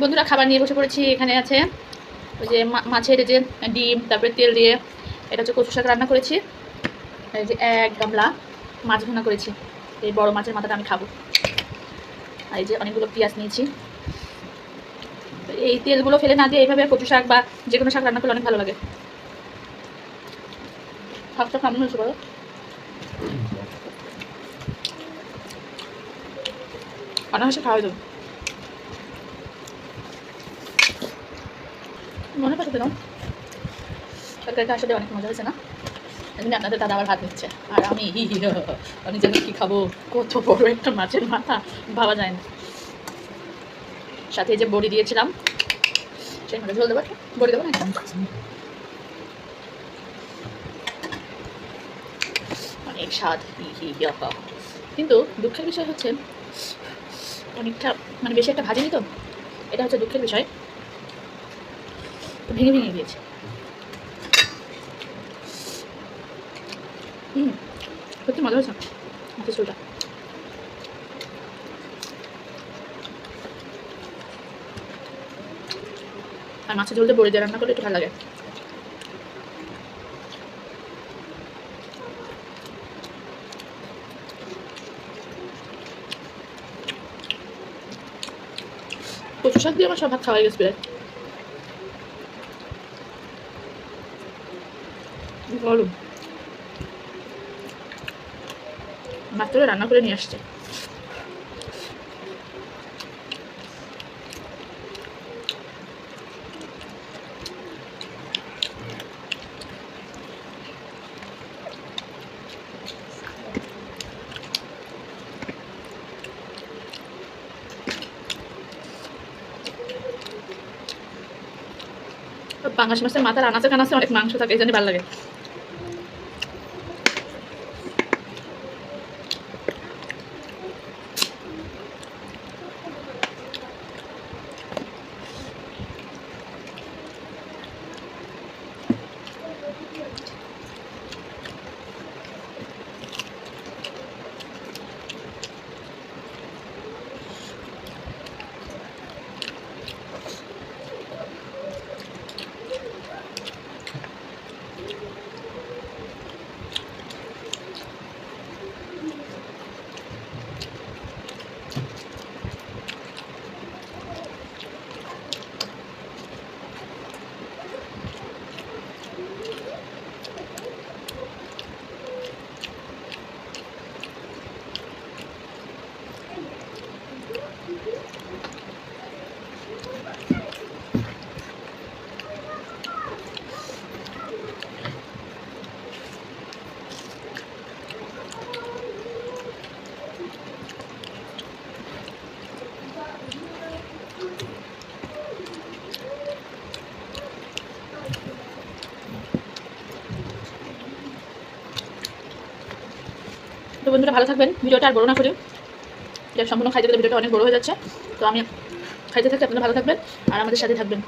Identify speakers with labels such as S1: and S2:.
S1: বন্ধুরা খাবার নিয়ে বসে পড়েছি, এখানে আছে ওই যে মাছের যে ডিম, তারপরে তেল দিয়ে এটা হচ্ছে কচু শাক রান্না করেছি। এই যে এক গামলা মাছ ভুনা করেছি, এই বড় মাছের মাথাটা আমি খাব। আর এই যে অনেকগুলো পেঁয়াজ নিয়েছি। এই তেলগুলো ফেলে না দিয়ে এইভাবে কচু শাক বা যে কোনো শাক রান্না করলে অনেক ভালো লাগে। শাকটা কেমন হয়েছে বলো। অনেক অনায়াসে খাওয়া যাবে মনে পড়ে দিলাম তরকারিটা আসলে অনেক মজা হয়েছে না? এমনি আপনাদের দাদা আবার ভাত নিচ্ছে। আর আমি, হি আমি যেন কি খাব। কত বড় একটা মাছের মাথা। ভাবা যায় না। সাথে যে বড়ি দিয়েছিলাম। সেই মাথা ঝোল দেবো বড়ি দেবো না অনেক স্বাদ। কিন্তু দুঃখের বিষয় হচ্ছে, অনেকটা মানে বেশি একটা ভাজিনি তো? এটা হচ্ছে দুঃখের বিষয়। ভেঙে ভেঙে দিয়েছে হুম, সত্যি মজা হয়েছে মাছের আর মাছের ঝোলটা বড়ি দিয়ে রান্না করলে একটু ভালো লাগে। কচু শাক দিয়ে আমার সব ভাত খাওয়া হয়ে গেছে প্রায়। গরম মাত্র রান্না করে নিয়ে আসছে। পাঙ্গাস মাছের মাথার আনাচে কানাচে অনেক মাংস থাকে, এই জন্য ভালো লাগে। বন্ধুরা ভালো থাকবেন। ভিডিওটা আর বড় না করি এটা সম্পূর্ণ খাইতে গেলে ভিডিওটা অনেক বড় হয়ে যাচ্ছে। তো আমি খাইতে থাকতে আপনারা ভালো থাকবেন আর আমাদের সাথে থাকবেন।